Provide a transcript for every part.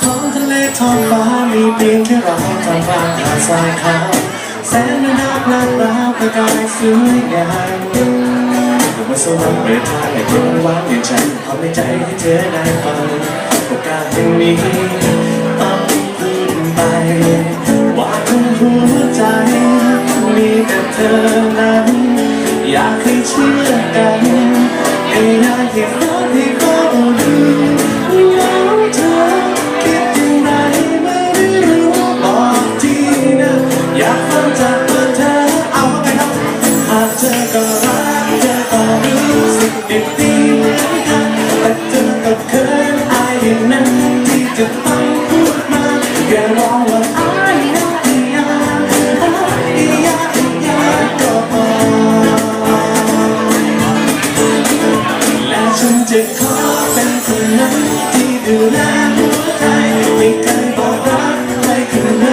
ท้องทะเลท้องฟ้ามีเพียงแค่เราทางฟ้าหาดทรายขาวแสนน่ารักลาดราวประกายสวยงามผมว่าสวรรค์เปิดทางให้คนว้าวอย่างฉันเอาในใจให้เธอได้ฟังโอกาสอย่างนี้ต้องพูดไป อนั้น อยากให้เชื่อกันให้อยากให้ฟังให้เขาดูแล้วเธอคิดย่างไรไม่ได้รู้บอกทีนะอยากฟังจากปากเธอเอาเข้าไปครับหากเธอก็รักเธอก็รู้สึกดีดีๆเหมือนกันแต่เธอก็เขินอายอย่างนั้นที่จะต้องพูดมาแค่รองว่า จะขอเป็นคนนั้นที่ดูแลหัวใจไม่เคยบอกรักใครคนไหน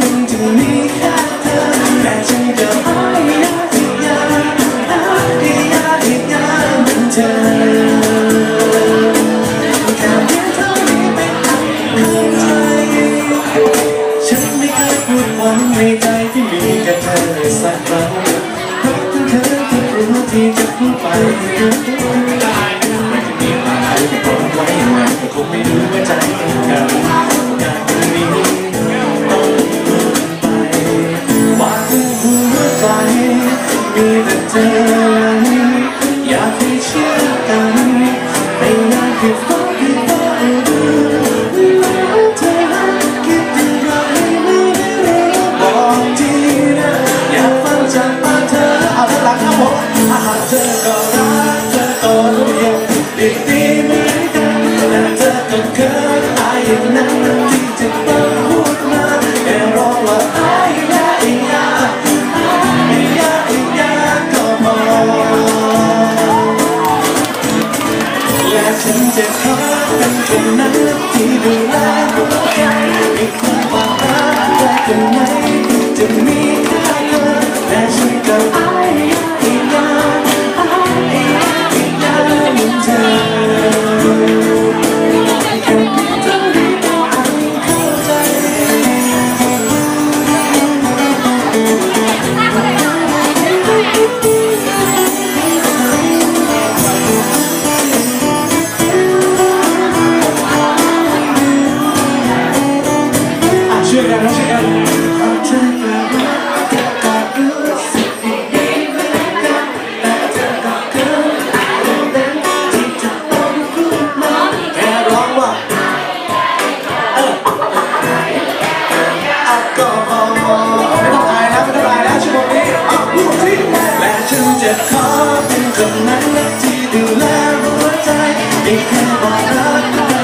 มันจะมีแค่เธอและฉันจะอ้ายยาอีกยาอ้ายยาอีกยาเหมือนเธอแค่เพียงเท่านี้เป็นอันเข้าใจฉันไม่เคยพูดหวังในใจที่มีกับเธอสักครั้งเพราะทั้งเธอที่รู้ที่จะพูดไป ไม่